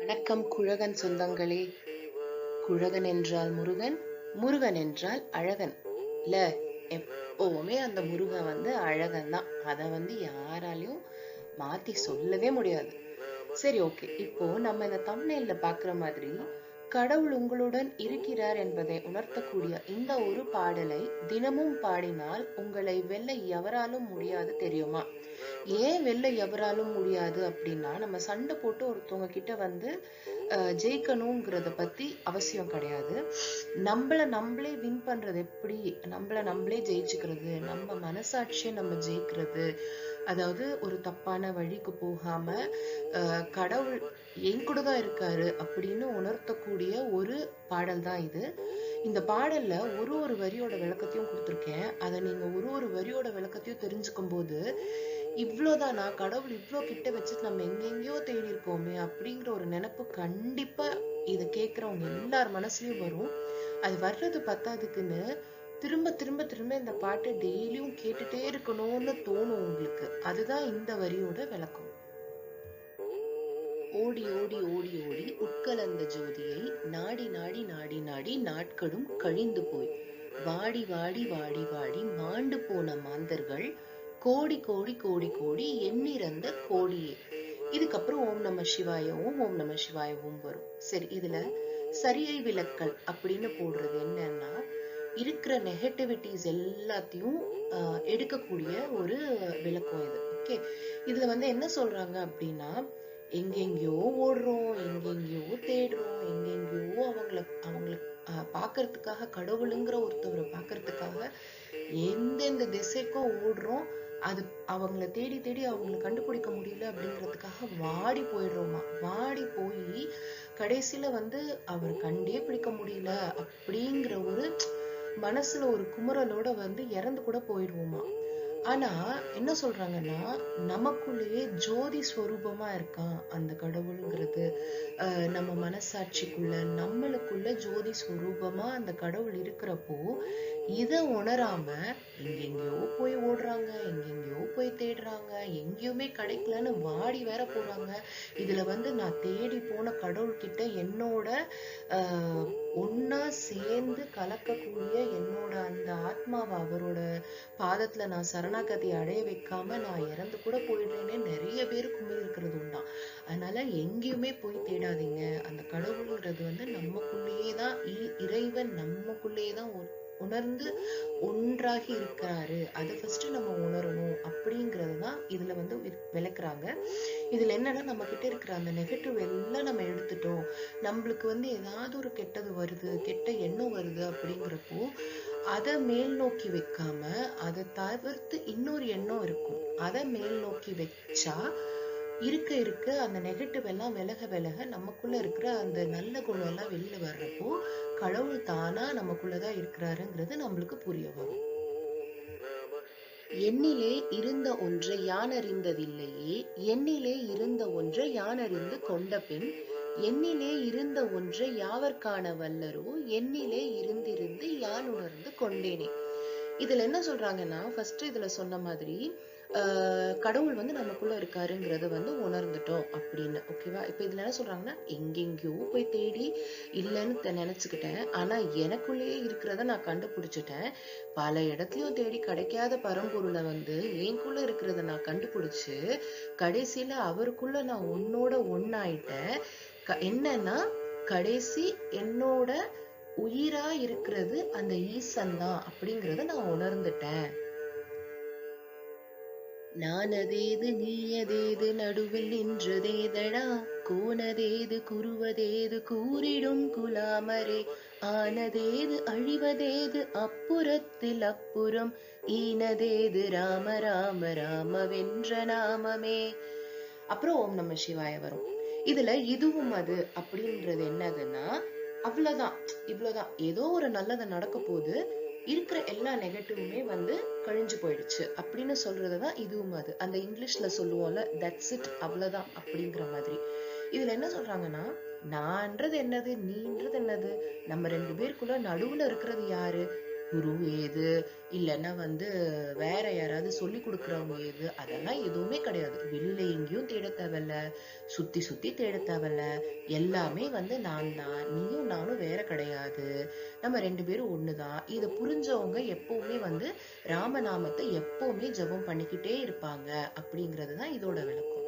வணக்கம் குழகன் சொந்தங்களே. குழகன் என்றால் முருகன் முருகன் என்றால் அழகன். இல்ல எப்பவுமே அந்த முருகன் வந்து அழகன் தான். அதை வந்து யாராலையும் மாத்தி சொல்லவே முடியாது. சரி ஓகே. இப்போ நம்ம இந்த தம்ப்நெயில்ல பாக்குற மாதிரி கடவுள் உங்களுடன் இருக்கிறார் என்பதை உணர்த்தக்கூடிய இந்த ஒரு பாடலை தினமும் பாடினால் உங்களை வெல்ல எவராலும் முடியாது தெரியுமா? ஏன் வெளில எவராலும் முடியாது அப்படின்னா நம்ம சண்டை போட்டு ஒருத்தவங்க கிட்ட வந்து ஜெயிக்கணுங்கிறத பத்தி அவசியம் கிடையாது. நம்மள நம்மளே வின் பண்றது எப்படி? நம்மள நம்மளே ஜெயிச்சுக்கிறது நம்ம மனசாட்சியை நம்ம ஜெயிக்கிறது அதாவது ஒரு தப்பான வழிக்கு போகாம கடவுள் என் கூட தான் இருக்காரு அப்படின்னு உணர்த்தக்கூடிய ஒரு பாடல் தான் இது. இந்த பாடல்ல ஒரு ஒரு வரியோட விளக்கத்தையும் கொடுத்துருக்கேன். அதை நீங்க ஒரு ஒரு வரியோட விளக்கத்தையும் தெரிஞ்சுக்கும் போது இவ்வளோதானா கடவுள் இவ்வளோ கிட்ட வச்சுட்டு நம்ம எங்கெங்கேயோ தேடி இருக்கோமே அப்படிங்கிற ஒரு நினைப்பு கண்டிப்பா இதை கேட்குறவங்க எல்லார் மனசுலயும் வரும். அது வர்றது பத்தாதுக்குன்னு திரும்ப திரும்ப திரும்ப இந்த பாட்டை டெய்லியும் கேட்டுட்டே இருக்கணும்னு தோணும் உங்களுக்கு. அதுதான் இந்த வரியோட விளக்கம். ஓடி ஓடி ஓடி ஓடி உட்கலந்த ஜோதியை நாடி நாடி நாடி நாடி நாட்களும் கழிந்து போய். வாடி வாடி வாடி வாடி மாண்டு போன மாந்தர்கள் கோடி கோடி கோடி கோடி எண்ணிறந்த கோடியே. இதுக்கப்புறம் ஓம் நம சிவாய ஓம் ஓம் நம சிவாய ஓம் வரும். சரி இதுல சரியை விளக்கல் அப்படின்னு போடுறது என்னன்னா இருக்கிற நெகட்டிவிட்டிஸ் எல்லாத்தையும் எடுக்கக்கூடிய ஒரு விளக்கம் இது. ஓகே இதுல வந்து என்ன சொல்றாங்க அப்படின்னா எங்கெங்கயோ ஓடுறோம் எங்கெங்கயோ தேடுறோம் எங்கெங்கயோ அவங்கள அவங்கள பார்க்கறதுக்காக கடவுளுங்கிற ஒருத்தவரை பார்க்கறதுக்காக எந்தெந்த திசைக்கும் ஓடுறோம் அது அவங்கள தேடி தேடி அவங்கள கண்டுபிடிக்க முடியல அப்படிங்கிறதுக்காக வாடி போயிடுறோமா? வாடி போய் கடைசியில வந்து அவர் கண்டே பிடிக்க முடியல அப்படிங்கிற ஒரு மனசுல ஒரு குமுறலோட வந்து இறந்து கூட போயிடுவோமா? ஆனா என்ன சொல்றாங்கன்னா நமக்குள்ளேயே ஜோதி ஸ்வரூபமா இருக்கான் அந்த கடவுளுங்கிறது. நம்ம மனசாட்சிக்குள்ள நம்மளுக்குள்ள ஜோதி ஸ்வரூபமா அந்த கடவுள் இருக்கிறப்போ இதை உணராம எங்கெங்கயோ போய் ஓடுறாங்க எங்கெங்கயோ போய் தேடுறாங்க எங்கேயுமே கிடைக்கலன்னு வாடி வேற போறாங்க. இதுல வந்து நான் தேடி போன கடவுள்கிட்ட என்னோட ஒன்றா ஒன்னா சேர்ந்து கலக்கக்கூடிய என்னோட அந்த ஆத்மாவை அவரோட பாதத்துல நான் சரணாகதி அடைய வைக்காம நான் இறந்து கூட போயிடுறேன்னு நிறைய பேர் கும்மி இருக்கிறது உண்டா அதனால எங்கேயுமே போய் தேடாதீங்க. அந்த கடவுள்ன்றது வந்து நமக்குள்ளேயே தான் இ- இறைவன் நமக்குள்ளேயே தான் உ- உணர்ந்து ஒன்றாகி இருக்கிறாரு. அதை ஃபர்ஸ்ட் நம்ம உணரணும் அப்படிங்கிறது தான் இதுல வந்து விளக்குறாங்க. இதுல என்னன்னா நம்ம கிட்ட இருக்கிற அந்த நெகட்டிவ் எல்லாம் நம்ம எடுத்துட்டோம். நம்மளுக்கு வந்து ஏதாவது ஒரு கெட்டது வருது கெட்ட எண்ணம் வருது அப்படிங்கிறப்போ அதை மேல் நோக்கி வைக்காம அதை தவிர்த்து இன்னொரு எண்ணம் இருக்கும். அதை மேல் நோக்கி வச்சா இருக்க இருக்க அந்த நெகட்டிவ் எல்லாம் விலக விலக நமக்குள்ள இருக்கிற அந்த நல்ல குணம் எல்லாம் வெளில வர்றப்போ கடவுள் தானா நமக்குள்ளதான் இருக்கிறாருங்கிறது நம்மளுக்கு புரிய வரும். எண்ணிலே இருந்த ஒன்றை யான் அறிந்ததில்லையே எண்ணிலே இருந்த ஒன்றை யான் அறிந்து கொண்ட பின் எண்ணிலே இருந்த ஒன்றை யாவர் வல்லரோ எண்ணிலே இருந்திருந்து யான் உணர்ந்து கொண்டேனே. இதுல என்ன சொல்றாங்கன்னா ஃபர்ஸ்ட் இதுல சொன்ன மாதிரி கடவுள் வந்து நமக்குள்ள இருக்காருங்கிறத வந்து உணர்ந்துட்டோம் அப்படின்னு ஓகேவா இப்போ இதுல என்ன சொல்றாங்கன்னா எங்கெங்கயோ போய் தேடி இல்லைன்னு நினைச்சுக்கிட்டேன். ஆனா எனக்குள்ளேயே இருக்கிறத நான் கண்டுபிடிச்சிட்டேன். பல இடத்துலயும் தேடி கிடைக்காத பரம்பொருளை வந்து எனக்குள்ள இருக்கிறத நான் கண்டுபிடிச்சு கடைசியில அவருக்குள்ள நான் உன்னோட ஒன்னாயிட்டேன் க- என்னன்னா கடைசி என்னோட உயிரா இருக்கிறது அந்த ஈசன் தான் அப்படிங்கறத நான் உணர்ந்துட்டேன். நானதேது நீயதேது நடுவில் நின்றதேதடா? கோனதேது குருவதேது கூறிடும் குலாமரே? ஆனதேது அழிவதேது அப்புறத்தில் அப்புறம்? ஈனதேது ராம ராம ராமவென்ற நாமமே. அப்புறம் ஓம் நம சிவாய வரும். இதுல இதுவும் அது அப்படின்றது என்னதுன்னா அவ்வளவுதான். இவ்வளவுதான். ஏதோ ஒரு நல்லது நடக்க போகுது. இருக்கிற எல்லா நெகட்டிவுமே வந்து கழிஞ்சு போயிடுச்சு. அப்படின்னு சொல்றதுதான் இதுவும் அது. அந்த இங்கிலீஷ்ல சொல்லுவோம்ல தட்ஸ் இட் அவ்வளோதான் அப்படிங்கிற மாதிரி. இதுல என்ன சொல்றாங்கன்னா நான்ன்றது என்னது? நீன்றது என்னது? நம்ம ரெண்டு பேருக்குள்ள நடுவுல இருக்கிறது யாரு? குரு ஏது இல்லைன்னா வந்து வேற யாராவது சொல்லி கொடுக்குறவங்க ஏது அதெல்லாம் எதுவுமே கிடையாது. வெளியில எங்கேயும் தேட தேவையில்ல. சுத்தி சுத்தி தேட தேவையில்ல. எல்லாமே வந்து நான் தான். நீயும் நானும் வேற கிடையாது. நம்ம ரெண்டு பேரும் ஒண்ணுதான். இதை புரிஞ்சவங்க எப்பவுமே வந்து ராமநாமத்தை எப்பவுமே ஜெபம் பண்ணிக்கிட்டே இருப்பாங்க. அப்படிங்கிறது தான் இதோட விளக்கம்.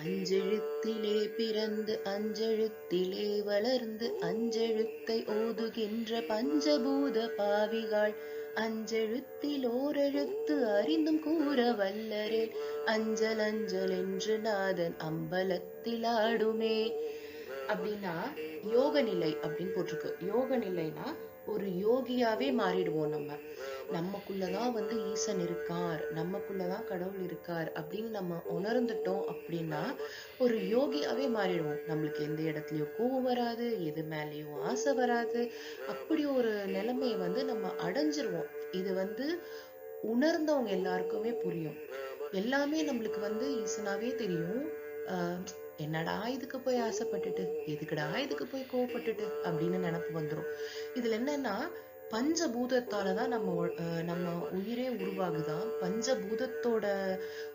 அஞ்செழுத்திலே பிறந்து அஞ்செழுத்திலே வளர்ந்து அஞ்செழுத்தை ஓதுகின்ற பஞ்சபூத பாவிகள். அஞ்செழுத்தில் ஓரெழுத்து அறிந்தும் கூற வல்லரே அஞ்சல் அஞ்சல் என்று நாதன் அம்பலத்தில் ஆடுமே அப்படின்னா யோக நிலை அப்படின்னு போட்டிருக்கு. யோக நிலைனா ஒரு யோகியாவே மாறிடுவோம் நம்ம. நமக்குள்ளதான் வந்து ஈசன் இருக்கார் நமக்குள்ளதான் கடவுள் இருக்கார் அப்படின்னு நம்ம உணர்ந்துட்டோம் அப்படின்னா ஒரு யோகியாவே மாறிடுவோம். நம்மளுக்கு எந்த இடத்துலயும் கோவம் வராது எது மேலயும் ஆசை வராது. அப்படி ஒரு நிலைமையை வந்து நம்ம அடைஞ்சிருவோம். இது வந்து உணர்ந்தவங்க எல்லாருக்குமே புரியும். எல்லாமே நம்மளுக்கு வந்து ஈசனாவே தெரியும். ஆஹ் என்னடா இதுக்கு போய் ஆசைப்பட்டுட்டு எதுக்குடா இதுக்கு போய் கோவப்பட்டுட்டு அப்படின்னு நினப்பு வந்துரும். இதுல என்னன்னா பஞ்சபூதத்தால தான் நம்ம நம்ம உயிரே உருவாகுதான் பஞ்சபூதத்தோட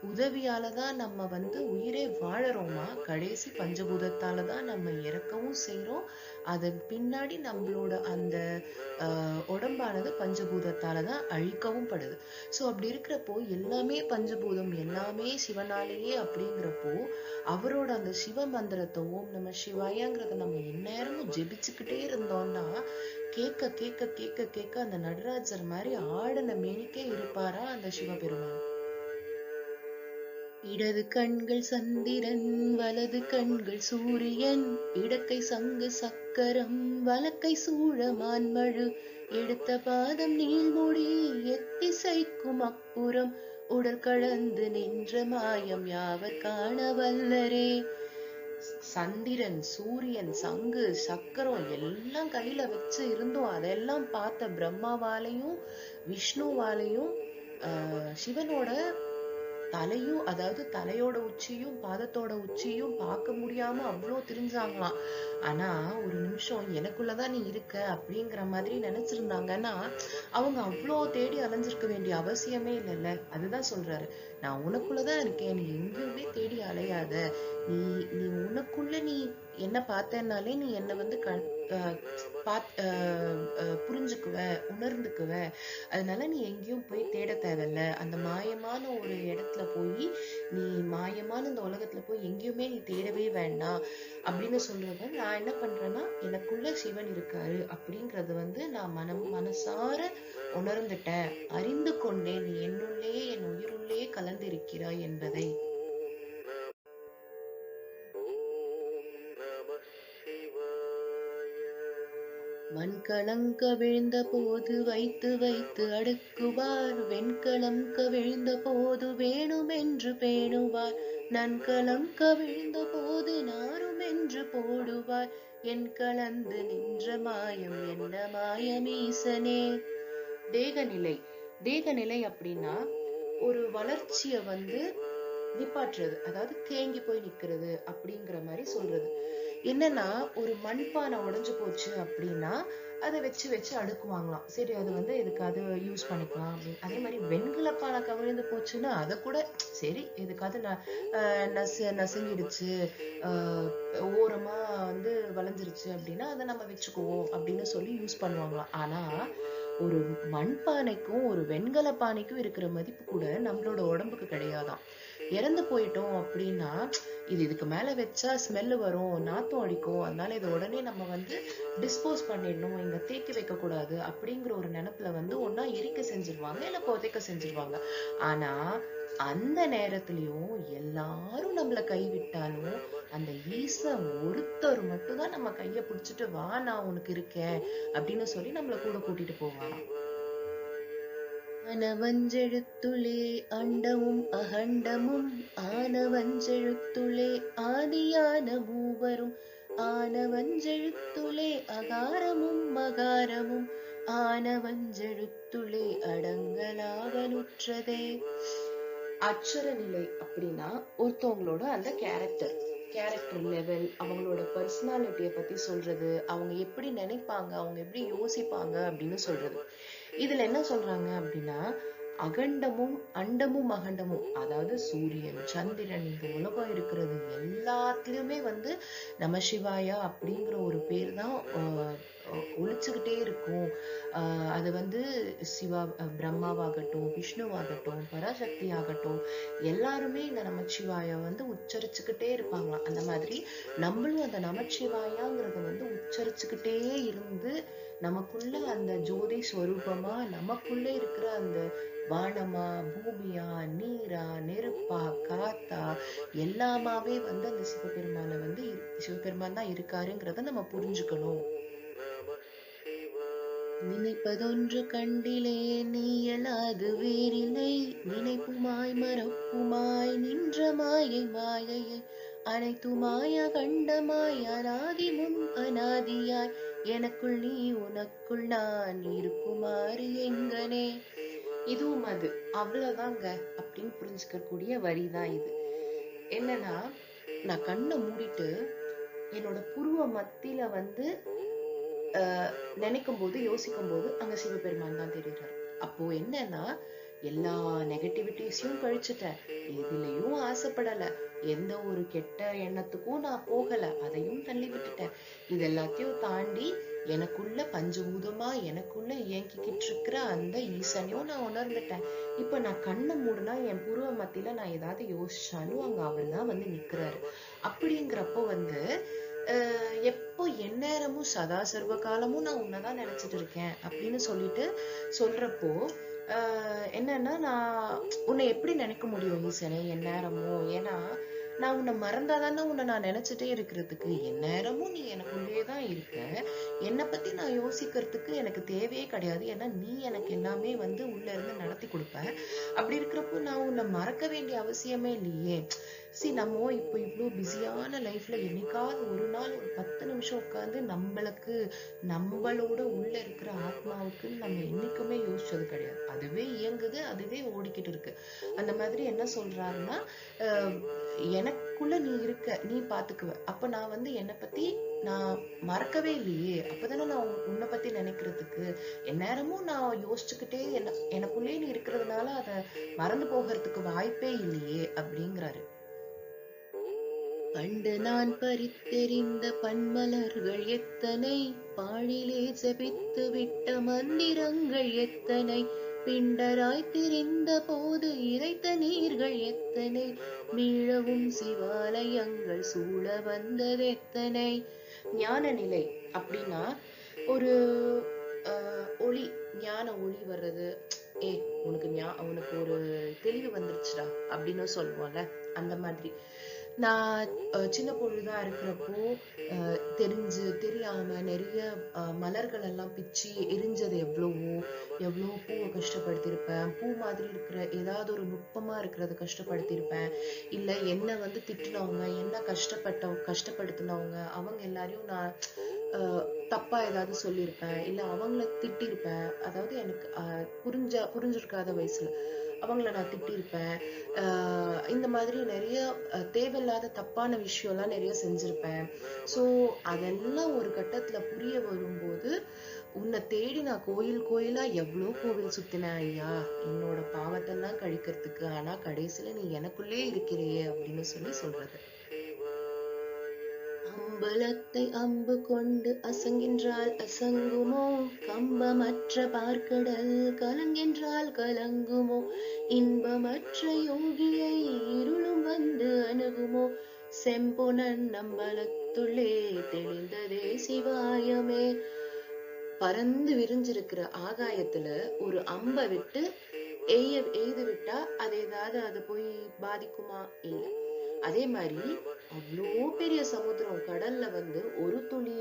உதவியால தான் நம்ம வந்து உயிரே வாழறோமா? கடைசி பஞ்சபூதத்தால தான் நம்ம இறக்கவும் செய்கிறோம் அதன் பின்னாடி நம்மளோட அந்த உடம்பானது பஞ்சபூதத்தால தான் அழிக்கவும் படுது. ஸோ அப்படி இருக்கிறப்போ எல்லாமே பஞ்சபூதம் எல்லாமே சிவனாலேயே அப்படிங்கிறப்போ அவரோட அந்த சிவ மந்திரத்தை ஓம் நம்ம சிவாயாங்கிறத நம்ம எந்நேரமும் ஜெபிச்சுக்கிட்டே இருந்தோம்னா கேட்க கேட்க கேட்க கேட்க அந்த நடராஜர் மாதிரி ஆடின மேனிக்கே இருப்பாரா அந்த சிவபெருமான்? இடது கண்கள் சந்திரன் வலது கண்கள் சூரியன் இடக்கை சங்கு சக்கரம் வலக்கை சூழ மான்மழு. எடுத்த பாதம் நீள்முடி எத்திசைக்கும் அப்புறம் உடற்கலந்து நின்ற மாயம் யாவர் காண வல்லரே? சந்திரன் சூரியன் சங்கு சக்கரம் எல்லாம் கையில வச்சு இருந்தோம். அதெல்லாம் பார்த்த பிரம்மாவாலையும் விஷ்ணுவாலையும் ஆஹ் சிவனோட தலையும் அதாவது தலையோட உச்சியும் பாதத்தோட உச்சியும் பார்க்க முடியாம அவ்வளோ திரிஞ்சாங்களாம். ஆனா ஒரு நிமிஷம் எனக்குள்ளதான் நீ இருக்க? அப்படிங்கிற மாதிரி நினைச்சிருந்தாங்கன்னா அவங்க அவ்வளோ தேடி அலைஞ்சிருக்க வேண்டிய அவசியமே இல்லைல்ல. அதுதான் சொல்றாரு. நான் உனக்குள்ளதான் இருக்கேன். நீ எங்கேயுமே தேடி அலையாத. நீ நீ உனக்குள்ள நீ என்ன பார்த்தேன்னாலே நீ என்னை வந்து க பாத் புரிஞ்சுக்குவ உணர்ந்துக்குவ. அதனால நீ எங்கேயும் போய் தேட தேவையில்ல. அந்த மாயமான ஒரு இடத்துல போய் நீ மாயமான இந்த உலகத்துல போய் எங்கேயுமே நீ தேடவே வேண்டாம் அப்படின்னு சொல்றத நான் என்ன பண்றேன்னா எனக்குள்ள சிவன் இருக்காரு அப்படிங்கறது வந்து நான் மனம் மனசார உணர்ந்துட்டேன். அறிந்து கொண்டேன். நீ என்னுள்ளேயே என் உயிருள்ளேயே கலந்திருக்கிறாய் என்பதை. மண் கலங்க விழுந்த போது வைத்து வைத்து அடுக்குவார். வெண்கலம் கவிழ்ந்த போது வேணுமென்று பேணுவார். நன்கலம் கவிழ்ந்த போது நாரும் என்று போடுவார். என் கலந்து நின்ற மாயம் என்ன மாயமீசனே. தேகநிலை. தேகநிலை அப்படின்னா ஒரு வளர்ச்சியை வந்து நிப்பாட்டுறது. அதாவது தேங்கி போய் நிக்கிறது அப்படிங்கிற மாதிரி சொல்றது. என்னன்னா ஒரு மண்பானை உடைஞ்சு போச்சு அப்படின்னா அதை வச்சு வச்சு அடுக்குவாங்களாம். சரி அது வந்து எதுக்காவது யூஸ் பண்ணிக்கலாம் அப்படின்னு. அதே மாதிரி வெண்கல பானை கவிழ்ந்து போச்சுன்னா அதை கூட சரி எதுக்காவது ஆஹ் நசு நசுங்கிடுச்சு ஓரமா வந்து வளைஞ்சிருச்சு அப்படின்னா அதை நம்ம வச்சுக்குவோம் அப்படின்னு சொல்லி யூஸ் பண்ணுவாங்களாம். ஆனா ஒரு மண்பானைக்கும் ஒரு வெண்கல பானைக்கும் இருக்கிற மதிப்பு கூட நம்மளோட உடம்புக்கு கிடையாதாம். இறந்து போயிட்டோம் அப்படின்னா இது இதுக்கு மேல வச்சா ஸ்மெல்லு வரும் நாத்தம் அடிக்கும். அதனால இதை உடனே நம்ம வந்து டிஸ்போஸ் பண்ணிடணும். இங்க தேக்கி வைக்க கூடாது அப்படிங்கிற ஒரு நினைப்புல வந்து ஒன்னா எரிக்க செஞ்சிருவாங்க இல்ல புதைக்க செஞ்சிருவாங்க. ஆனா அந்த நேரத்துலயும் எல்லாரும் நம்மள கைவிட்டாலும் அந்த ஈசன் ஒருத்தர் மட்டும் தான் நம்ம கையை பிடிச்சிட்டு வா நான் உனக்கு இருக்கேன் அப்படின்னு சொல்லி நம்மளை கூட கூட்டிட்டு போவாங்க ஆனவஞ்செழுத்துளே அண்டமும் அகண்டமும் ஆனவஞ்செழுத்துளே ஆதியான மூவரும் ஆனவஞ்செழுத்துளே அகாரமும் மகாரமும் ஆனவஞ்செழுத்துளே அடங்கலாவலுற்றதே அச்சர நிலை அப்படின்னா ஒருத்தவங்களோட அந்த கேரக்டர் கேரக்டர் லெவல் அவங்களோட பர்சனாலிட்டியை பத்தி சொல்றது அவங்க எப்படி நினைப்பாங்க அவங்க எப்படி யோசிப்பாங்க அப்படின்னு சொல்றது. இதுல என்ன சொல்றாங்க அப்படின்னா அகண்டமும் அண்டமும் அகண்டமும் அதாவது சூரியன் சந்திரன் இந்த உலகம் இருக்கிறது எல்லாத்துலயுமே வந்து நம சிவாயா அப்படிங்கிற ஒரு பேர் தான் ஒழிச்சுக்கிட்டே இருக்கும். ஆஹ் அது வந்து சிவா அஹ் பிரம்மாவாகட்டும் விஷ்ணுவாகட்டும் பராசக்தி ஆகட்டும் எல்லாருமே இந்த நமச்சிவாய வந்து உச்சரிச்சுக்கிட்டே இருப்பாங்களாம் அந்த மாதிரி நம்மளும் அந்த நமச்சிவாயாங்கிறத வந்து உச்சரிச்சுக்கிட்டே இருந்து நமக்குள்ள அந்த ஜோதி ஸ்வரூபமா நமக்குள்ள இருக்கிற அந்த வானமா பூமியா நீரா நெருப்பா காத்தா எல்லாமாவே வந்து அந்த சிவபெருமானை வந்து சிவபெருமான் தான் இருக்காருங்கிறத நம்ம புரிஞ்சுக்கணும். நினைப்பதொன்று கண்டிலே நீயலாது வேறில்லை. நினைப்புமாய் மறப்புமாய் நின்ற மாயை மாயையை அனைத்துமாய கண்டமாய் அனாதி முன் அனாதியாய் எனக்குள் நீ உனக்குள் நான் இருக்குமாறு எங்கனே இதுவும் அது. அவ்வளவுதாங்க அப்படின்னு புரிஞ்சுக்கக்கூடிய வரிதான் இது. என்னன்னா நான் கண்ணை மூடிட்டு என்னோட புருவ மத்தியில வந்து ஆஹ் நினைக்கும் போது யோசிக்கும் போது அங்க சிவபெருமான் தான் தெரியுறாரு அப்போ என்னன்னா எல்லா நெகட்டிவிட்டிஸையும் கழிச்சுட்டேன். எதுலையும் ஆசைப்படலை. எந்த ஒரு கெட்ட எண்ணத்துக்கும் நான் போகல. அதையும் தள்ளி விட்டுட்டேன். இது எல்லாத்தையும் தாண்டி எனக்குள்ள பஞ்சபூதமா எனக்குள்ள இயங்கிக்கிட்டு இருக்கிற அந்த ஈசனையும் நான் உணர்ந்துட்டேன். இப்ப நான் கண்ணை மூடுனா என் புருவ மத்தியில நான் ஏதாவது யோசிச்சாலும் அங்க அவர் தான் வந்து நிக்கிறாரு. அப்படிங்கிறப்போ வந்து ஆஹ் எப்போ எந்நேரமும் சதா சர்வ காலமும் நான் உன்னதான் நினைச்சிட்டு இருக்கேன் அப்படின்னு சொல்லிட்டு சொல்றப்போ என்னன்னா நான் உன்னை எப்படி நினைக்க முடியும் ஈசனே எந்நேரமும் ஏன்னா நான் உன்னை மறந்தாதானே உன்னை நான் நினைச்சிட்டே இருக்கிறதுக்கு. எந்நேரமும் நீ எனக்குள்ளேயே தான் இருக்க. என்னை பத்தி நான் யோசிக்கிறதுக்கு எனக்கு தேவையே கிடையாது. ஏன்னா நீ எனக்கு எல்லாமே வந்து உள்ள இருந்து நடத்தி கொடுப்ப. அப்படி இருக்கிறப்போ நான் உன்னை மறக்க வேண்டிய அவசியமே இல்லையே. சி நம்ம இப்போ இவ்வளோ பிஸியான லைஃப்ல என்னைக்காவது ஒரு நாள் ஒரு பத்து நிமிஷம் உட்காந்து நம்மளுக்கு நம்மளோட உள்ள இருக்கிற ஆத்மாவுக்கு நம்ம என்னைக்குமே யோசிச்சது கிடையாது. அதுவே ஓடிக்கிட்டு இருக்கு. அந்த மாதிரி என்ன சொல்றாருன்னா எனக்குள்ள நீ இருக்க நீ பாத்துக்குவ. அப்ப நான் வந்து என்னை பத்தி நான் மறக்கவே இல்லையே. அப்பதானே நான் உன்னை பத்தி நினைக்கிறதுக்கு. எந்நேரமும் நான் யோசிச்சுக்கிட்டே என்ன எனக்குள்ளே நீ இருக்கிறதுனால அதை மறந்து போகிறதுக்கு வாய்ப்பே இல்லையே அப்படிங்கிறாரு. பண்டு நான் பறித்தெறிந்த பன்மலர்கள் எத்தனை? பாழிலே ஜபித்து விட்ட மந்திரங்கள் எத்தனை? பிண்டராய் திரிந்த போது இறைத்த நீர்கள் எத்தனை? மீளவும் சிவாலயங்கள் சூழ வந்ததெத்தனை ஞான நிலை அப்படின்னா ஒரு ஒளி ஞான ஒளி வர்றது. ஏ உனக்கு ஞா உனக்கு ஒரு தெளிவு வந்துருச்சுடா அப்படின்னு சொல்லுவோம்ல அந்த மாதிரி. நான் சின்ன பொழுதா இருக்கிறப்போ தெரிஞ்சு தெரியாம நிறைய மலர்கள் எல்லாம் பிச்சு எரிஞ்சது எவ்வளவோ எவ்வளோ பூவை கஷ்டப்படுத்தியிருப்பேன். பூ மாதிரி இருக்கிற ஏதாவது ஒரு நுட்பமா இருக்கிறத கஷ்டப்படுத்தியிருப்பேன். இல்லை என்ன வந்து திட்டினவங்க என்ன கஷ்டப்பட்ட கஷ்டப்படுத்தினவங்க அவங்க எல்லாரையும் நான் தப்பாக தப்பா ஏதாவது சொல்லியிருப்பேன். இல்லை அவங்கள திட்டிருப்பேன் அதாவது எனக்கு புரிஞ்ச புரிஞ்சிருக்காத வயசுல. அவங்கள நான் திட்டிருப்பேன். இந்த மாதிரி நிறைய தேவையில்லாத தப்பான விஷயம்லாம் நிறைய செஞ்சிருப்பேன். ஸோ அதெல்லாம் ஒரு கட்டத்தில் புரிய வரும்போது உன்னை தேடி நான் கோயில் கோயிலா எவ்வளோ கோவில் சுத்தினேன் ஐயா? என்னோட பாவத்தெல்லாம் கழிக்கிறதுக்கு ஆனா கடைசியில நீ எனக்குள்ளே இருக்கிறியே அப்படின்னு சொல்லி சொல்றது. பலத்தை அம்பு கொண்டு அசங்கின்றால் அசங்குமோ? கம்பமற்ற பார்க்கடல் கலங்கின்றால் கலங்குமோ? இன்பமற்ற யோகியை இருளும் வந்து அணுகுமோ? செம்புனன் நம்பலத்துள்ளே தெளிந்ததே சிவாயமே. பறந்து விரிஞ்சிருக்கிற ஆகாயத்துல ஒரு அம்பை விட்டு எய்ய எய்து விட்டா அது ஏதாவது அது போய் பாதிக்குமா? இல்லை. அதே மாதிரி அவ்வளோ பெரிய சமுத்திரம் கடல்ல வந்து ஒரு துளி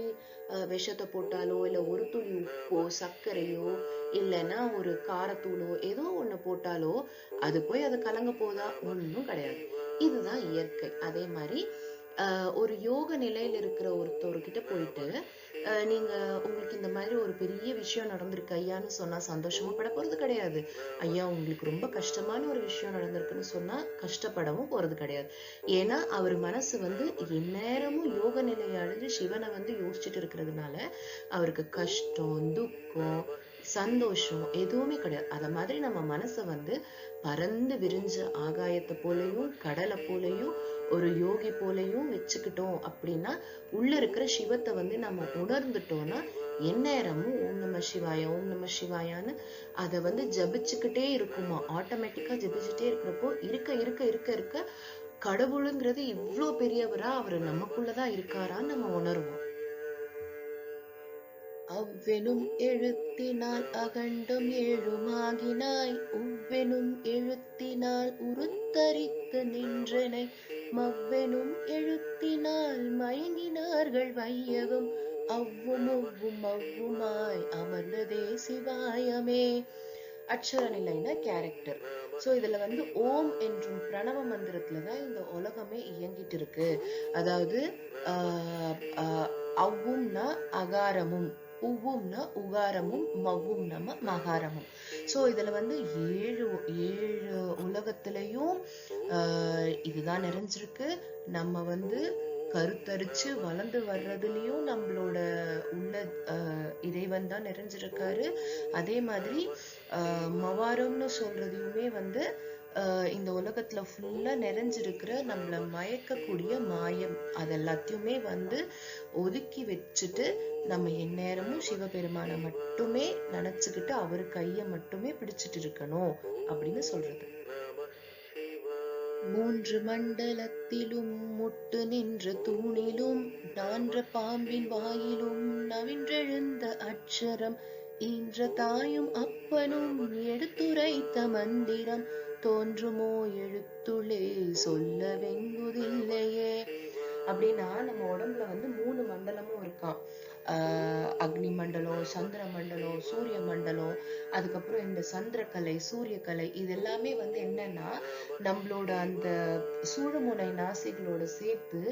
அஹ், விஷத்தை போட்டாலோ இல்லை ஒரு துளி உப்போ சர்க்கரையோ இல்லைன்னா ஒரு காரத்தூளோ ஏதோ ஒண்ணு போட்டாலோ அது போய் அது கலங்க போதா? ஒண்ணும் கிடையாது. இதுதான் இயற்கை. அதே மாதிரி ஆஹ் ஒரு யோக நிலையில இருக்கிற ஒருத்தர்கிட்ட போயிட்டு நீங்க உங்களுக்கு இந்த மாதிரி ஒரு பெரிய விஷயம் நடந்திருக்கு. ஐயான்னு சொன்னா சந்தோஷமும் பட போறது கிடையாது. ஐயா உங்களுக்கு ரொம்ப கஷ்டமான ஒரு விஷயம் நடந்திருக்குன்னு சொன்னா கஷ்டப்படவும் போறது கிடையாது. ஏன்னா அவர் மனசு வந்து எந்நேரமும் யோக நிலையை அழிஞ்சு சிவனை வந்து யோசிச்சுட்டு இருக்கிறதுனால அவருக்கு கஷ்டம் துக்கம் சந்தோஷம் எதுவுமே கிடையாது. அத மாதிரி நம்ம மனசை வந்து பறந்து விரிஞ்ச ஆகாயத்தை போலயும் கடலை போலயும் ஒரு யோகி போலையும் வச்சுக்கிட்டோம் அப்படின்னா உள்ள இருக்கிற சிவத்தை வந்து நம்ம உணர்ந்துட்டோம்னா எந்நேரமும் ஓம் நம சிவாய ஓம் நம சிவாயான்னு அதை வந்து ஜபிச்சுக்கிட்டே இருக்குமா? ஆட்டோமேட்டிக்கா ஜபிச்சுட்டே இருக்கிறப்போ இருக்க இருக்க இருக்க இருக்க கடவுளுங்கிறது இவ்வளோ பெரியவரா அவர் நமக்குள்ளதான் இருக்காரான்னு நம்ம உணருவோம். அவ்வெனும் எழுத்தினால் அகண்டும் ஏழுமாகினாய் உவ்வெனும் எழுத்தினால் உருத்தரித்து நின்றனை. மவ்வெனும் எழுத்தினால் மயங்கினார்கள் வையகம். அவ்வும் ஒவ்வும் அவ்வுமாய் அமர்ந்ததே சிவாயமே. அக்ஷர நிலைனா கேரக்டர் ஸோ இதுல வந்து ஓம் என்றும் பிரணவ மந்திரத்துல தான் இந்த உலகமே இயங்கிட்டு இருக்கு. அதாவது அவ்வும்னா அகாரமும். உவும்னா உகாரமும் மவ்வும் நம்ம மகாரமும். ஸோ இதில் வந்து ஏழு ஏழு உலகத்துலேயும் இதுதான் நிறைஞ்சிருக்கு. நம்ம வந்து கருத்தரிச்சு வளர்ந்து வர்றதுலேயும் நம்மளோட உள்ள இறைவன் தான் நிறைஞ்சிருக்காரு. அதே மாதிரி மவாரம்னு சொல்றதையுமே வந்து இந்த உலகத்துல ஃபுல்லா நிறைஞ்சிருக்கிற நம்மளை மயக்கக்கூடிய மாயம் அது எல்லாத்தையுமே வந்து ஒதுக்கி வச்சுட்டு நம்ம எந்நேரமும் சிவபெருமானை மட்டுமே நினைச்சுக்கிட்டு அவர் கையை மட்டுமே பிடிச்சிட்டு இருக்கணும் அப்படின்னு சொல்றது. மூன்று மண்டலத்திலும் முட்டு நின்ற தூணிலும் நான்ற பாம்பின் வாயிலும் நவின்றெழுந்த அட்சரம் ஈன்ற தாயும் அப்பனும் எடுத்துரைத்த மந்திரம் தோன்றுமோ எழுத்துளே சொல்ல வெங்குதில்லையே அப்படின்னா நம்ம உடம்புல வந்து மூணு மண்டலமும் இருக்கான் அக்னி மண்டலம் சந்திர மண்டலம் சூரிய மண்டலம் அதுக்கப்புறம் இந்த சந்திரக்கலை சூரியக்கலை இது எல்லாமே வந்து என்னன்னா நம்மளோட அந்த சூழமுனை நாசிகளோட சேர்த்து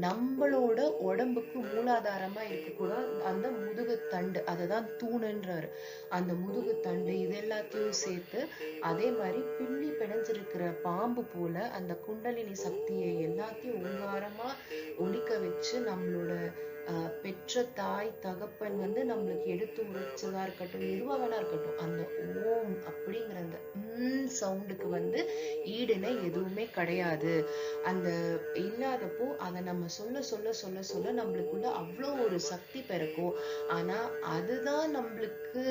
நம்மளோட உடம்புக்கு மூலாதாரமா இருக்கக்கூட அந்த முதுகு தண்டு அததான் தூணுன்றாரு. அந்த முதுகு தண்டு இது எல்லாத்தையும் சேர்த்து அதே மாதிரி பின்னி பிணைஞ்சிருக்கிற பாம்பு போல அந்த குண்டலினி சக்தியை எல்லாத்தையும் உங்காரமா ஒழிக்க வச்சு நம்மளோட பெற்ற தாய் தகப்பன் வந்து நம்மளுக்கு எடுத்து உரைச்சதா இருக்கட்டும் எதுவாக வேணா இருக்கட்டும் அந்த ஓம் அப்படிங்கிற அந்த உம் சவுண்டுக்கு வந்து ஈடுனை எதுவுமே கிடையாது. அந்த இல்லாதப்போ அதை நம்ம சொல்ல சொல்ல சொல்ல சொல்ல நம்மளுக்குள்ள அவ்வளோ ஒரு சக்தி பிறக்கும். ஆனா அதுதான் நம்மளுக்கு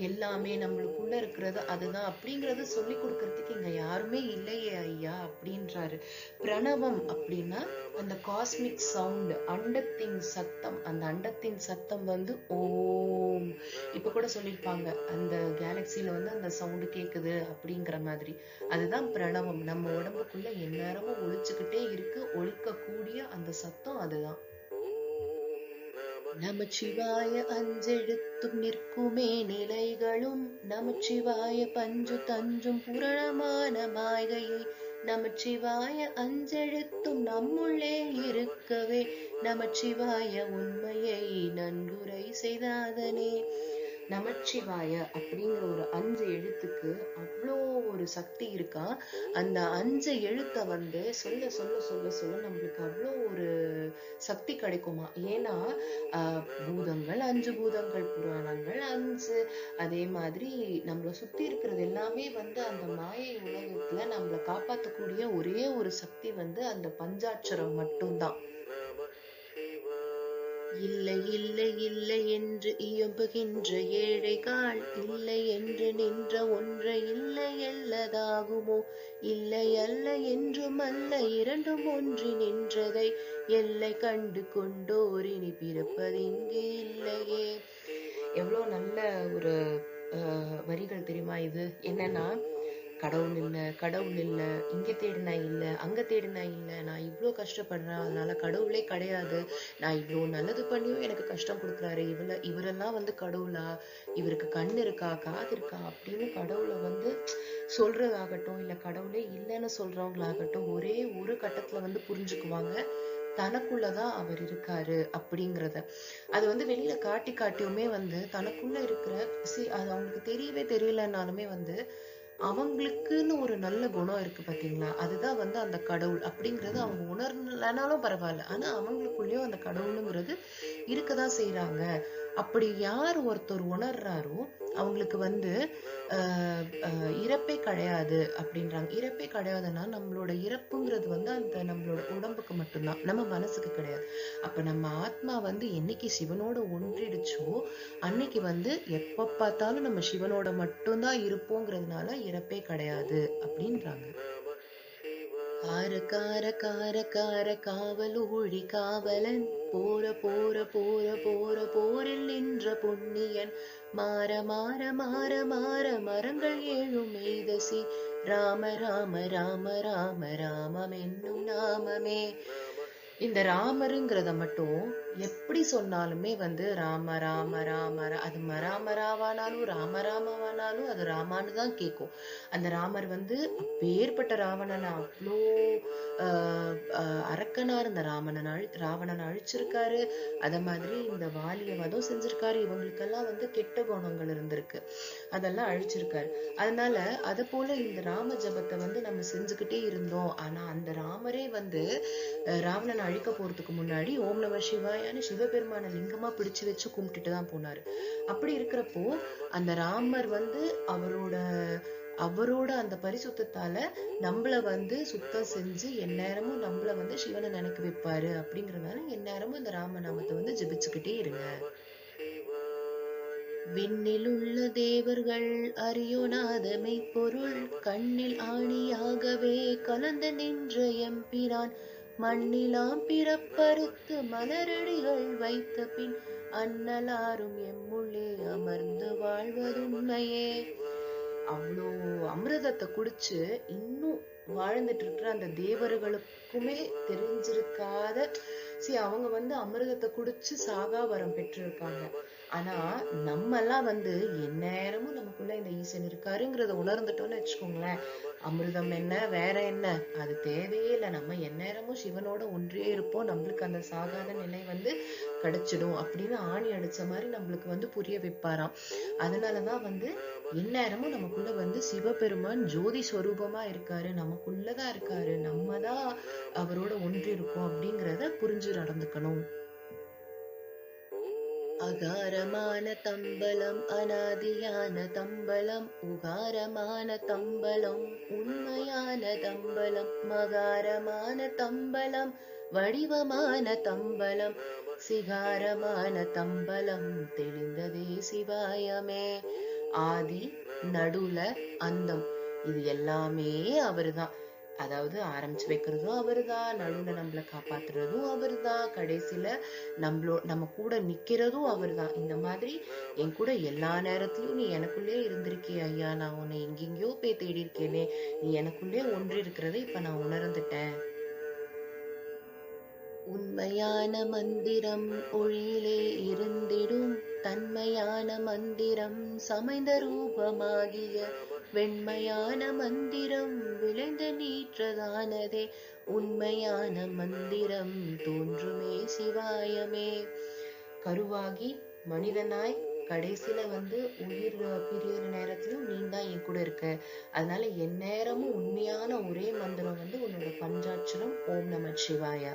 எல்லாமே நம்மளுக்குள்ள இருக்கிறது அதுதான் அப்படிங்கறத சொல்லி கொடுக்கறதுக்கு இங்க யாருமே இல்லையே ஐயா அப்படின்றாரு. பிரணவம் அப்படின்னா அந்த காஸ்மிக் சவுண்ட் அண்டத்தின் சத்தம். அந்த அண்டத்தின் சத்தம் வந்து ஓம். இப்ப கூட சொல்லியிருப்பாங்க அந்த கேலக்சியில வந்து அந்த சவுண்டு கேக்குது அப்படிங்கிற மாதிரி. அதுதான் பிரணவம். நம்ம உடம்புக்குள்ள எந்நேரமும் ஒழிச்சுக்கிட்டே இருக்கு ஒழிக்கக்கூடிய அந்த சத்தம் அதுதான். நமச்சிவாய அஞ்செழுத்தும் நிற்குமே நிலைகளும். நமச்சிவாய பஞ்சு தஞ்சும் புரணமான மாயையை. நமச்சிவாய அஞ்செழுத்தும் நம்முள்ளே இருக்கவே. நமச்சிவாய உண்மையை நன்குரை செய்தாதனே. நமச்சிவாய அப்படிங்கிற ஒரு அஞ்சு எழுத்துக்கு அவ்வளோ ஒரு சக்தி இருக்கா? அந்த அஞ்சு எழுத்தை வந்து சொல்ல சொல்ல சொல்ல சொல்ல நம்மளுக்கு அவ்வளோ ஒரு சக்தி கிடைக்குமா? ஏன்னா பூதங்கள் அஞ்சு பூதங்கள் புராணங்கள் அஞ்சு. அதே மாதிரி நம்மளை சுற்றி இருக்கிறது எல்லாமே வந்து அந்த மாயை உலகத்தில் நம்மளை காப்பாற்றக்கூடிய ஒரே ஒரு சக்தி வந்து அந்த பஞ்சாட்சரம் மட்டும்தான். இல்லை இல்லை இல்லை என்று இயம்புகின்ற ஏழைகால் இல்லை என்று நின்ற ஒன்றை இல்லை அல்லதாகுமோ இல்லை அல்ல என்றும் அல்ல இரண்டும் ஒன்றி நின்றதை எல்லை கண்டு கொண்டோரினி பிறப்பதிங்கு இல்லையே. எவ்வளோ நல்ல ஒரு வரிகள் தெரியுமா இது? என்னன்னா கடவுள் இல்ல கடவுள் இல்ல இங்க தேடினா இல்ல அங்க தேடினா இல்ல நான் இவ்ளோ கஷ்டப்படுறேன் அதனால கடவுளே கிடையாது. நான் இவ்வளோ நல்லது பண்ணியும் எனக்கு கஷ்டம் கொடுக்குறாரு. இவள இவரெல்லாம் வந்து கடவுளா? இவருக்கு கண் இருக்கா காது இருக்கா? அப்படின்னு கடவுளை வந்து சொல்றதாகட்டும் இல்ல கடவுளே இல்லைன்னு சொல்றவங்களாகட்டும் ஒரே ஒரு கட்டத்துல வந்து புரிஞ்சுக்குவாங்க. தனக்குள்ளதான் அவர் இருக்காரு அப்படிங்கிறத. அது வந்து வெளியில காட்டி காட்டியுமே வந்து தனக்குள்ள இருக்கிற சி அது அவங்களுக்கு தெரியவே தெரியலனாலுமே வந்து அவங்களுக்குன்னு ஒரு நல்ல குணம் இருக்கு பாத்தீங்களா? அதுதான் வந்து அந்த கடவுள் அப்படிங்கறது அவங்க உணர்லனாலும் பரவாயில்ல. ஆனா அவங்களுக்குள்ளேயும் அந்த கடவுளுங்கிறது இருக்கதான் செய்யறாங்க அப்படி யார் ஒருத்தர் உணர்றாரோ அவங்களுக்கு வந்து இறப்பே கிடையாது அப்படின்றாங்க. இறப்பே கிடையாதுன்னா நம்மளோட இறப்புங்கிறது வந்து அந்த நம்மளோட உடம்புக்கு மட்டும்தான். நம்ம மனசுக்கு கிடையாது. அப்ப நம்ம ஆத்மா வந்து என்னைக்கு சிவனோட ஒன்றிடுச்சோ அன்னைக்கு வந்து எப்ப பார்த்தாலும் நம்ம சிவனோட மட்டும்தான் இருப்போங்கிறதுனால இறப்பே கிடையாது அப்படின்றாங்க. கார கார கார கார ஊழி காவலன் போற போற போற போற போரில் நின்ற பொன்னியன் மாற மாற மாற மாற மரங்கள் ஏழும் எய்தசி ராம ராம ராம ராம ராமம் என்னும் நாமமே. இந்த ராமருங்கிறத மட்டும் எப்படி சொன்னாலுமே வந்து ராம ராம ராம அது மராமராவானாலும் ராம ராமவானாலும் அது ராமான்னு தான் கேட்கும் அந்த ராமர் வந்து அப்பேற்பட்ட ராவணனை அவ்வளோ ஆஹ் அரக்கனா இருந்த ராமணன் அழி ராவணனை அழிச்சிருக்காரு. அத மாதிரி இந்த வாலிய வதம் செஞ்சிருக்காரு. இவங்களுக்கெல்லாம் வந்து கெட்ட குணங்கள் இருந்திருக்கு. அதெல்லாம் அழிச்சிருக்காரு. அதனால அத போல இந்த ராம ஜபத்தை வந்து நம்ம செஞ்சுக்கிட்டே இருந்தோம். ஆனா அந்த ராமரே வந்து அஹ் ராவணனை அழிக்க போறதுக்கு முன்னாடி ஓம் நம சிவாயான்னு சிவபெருமான லிங்கமா பிடிச்சு வச்சு கும்பிட்டுட்டு தான் போனாரு. அப்படி இருக்கிறப்போ அந்த ராமர் வந்து அவரோட அவரோட அந்த பரிசுத்தால நம்மள வந்து சுத்தம் செஞ்சு எந்நேரமும் நம்மள வந்து சிவனை நினைக்க வைப்பாரு. அப்படிங்கறதுனால எந்நேரமும் இந்த ராமநாமத்தை வந்து ஜெபிச்சுக்கிட்டே இருங்க. விண்ணில் உள்ள தேவர்கள் அறியோனாத மெய்ப்பொருள் கண்ணில் ஆணியாகவே கலந்து நின்ற எம்பிரான். மண்ணிலாம் பிறப்பறுத்து மலரடிகள் வைத்த பின் அன்னலாரும் எம்முள்ளே அமர்ந்து வாழ்வதுண்மையே. அவ்வளோ அமிர்தத்தை குடிச்சு இன்னும் வாழ்ந்துட்டு இருக்கிற அந்த தேவர்களுக்குமே தெரிஞ்சிருக்காத சி அவங்க வந்து அமிர்தத்தை குடிச்சு சாகா வரம் பெற்றிருக்காங்க. ஆனா நம்ம எல்லாம் வந்து எந்நேரமும் நமக்குள்ள இந்த ஈசன் இருக்காருங்கிறத உணர்ந்துட்டோம்னு வச்சுக்கோங்களேன். அமிர்தம் என்ன வேற என்ன? அது தேவையே இல்லை. நம்ம எந்நேரமும் சிவனோட ஒன்றியே இருப்போம். நம்மளுக்கு அந்த சாகாத நிலை வந்து கிடைச்சிடும் அப்படின்னு ஆணி அடிச்ச மாதிரி நம்மளுக்கு வந்து புரிய வைப்பாராம். அதனாலதான் வந்து எந்நேரமும் நமக்குள்ள வந்து சிவபெருமான் ஜோதி ஸ்வரூபமா இருக்காரு. நமக்குள்ளதான் இருக்காரு. நம்ம தான் அவரோட ஒன்றி இருக்கோம் அப்படிங்கிறத புரிஞ்சு நடந்துக்கணும். அகாரமான தம்பலம் அனாதியான தம்பலம் உகாரமான தம்பலம் உண்மையான தம்பலம் மகாரமான தம்பலம் வடிவமான தம்பலம் சிகாரமான தம்பலம் தெளிந்ததே சிவாயமே. ஆதி நடுல அந்தம். இது எல்லாமே அவர்தான். அதாவது ஆரம்பிச்சு வைக்கிறதும் அவர் தான் நடுவுல நம்மள காப்பாத்துறதும் அவர்தான் கடைசியில நம்மளோ நம்ம கூட நிக்கிறதும் அவர்தான் இந்த மாதிரி என் கூட எல்லா நேரத்திலயும் நீ எனக்குள்ளே இருந்திருக்கே ஐயா. நான் உன்னை எங்கெங்கயோ போய் தேடி இருக்கேனே நீ எனக்குள்ளே ஒன்று இருக்கிறதை இப்ப நான் உணர்ந்துட்டேன். உண்மையான மந்திரம் ஒளியிலே இருந்திடும். தன்மையான மந்திரம் சமைந்த ரூபமாகிய வெண்மையான மந்திரம் விளைந்த நீற்றதானதே. உண்மையான மந்திரம் தோன்றுமே சிவாயமே. கருவாகி மனிதனாய் கடைசியில வந்து உயிர் பிரியிற நேரத்திலும் நீ தான் என் கூட இருக்க. அதனால எந்நேரமும் உண்மையான ஒரே மந்திரம் வந்து உன்னோட பஞ்சாட்சரம் ஓம் நம சிவாயா.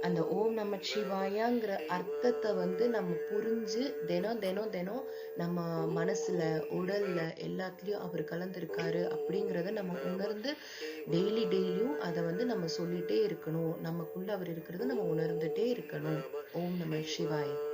அந்த ஓம் நம சிவாயாங்கிற அர்த்தத்தை வந்து நம்ம புரிஞ்சு தினம் தினம் தினம் நம்ம மனசுல உடல்ல எல்லாத்துலயும் அவர் கலந்துருக்காரு அப்படிங்கிறத நம்ம உணர்ந்து டெய்லி டெய்லியும் அதை வந்து நம்ம சொல்லிட்டே இருக்கணும். நமக்குள்ள அவர் இருக்கிறது நம்ம உணர்ந்துட்டே இருக்கணும். ஓம் நம்ம சிவாய.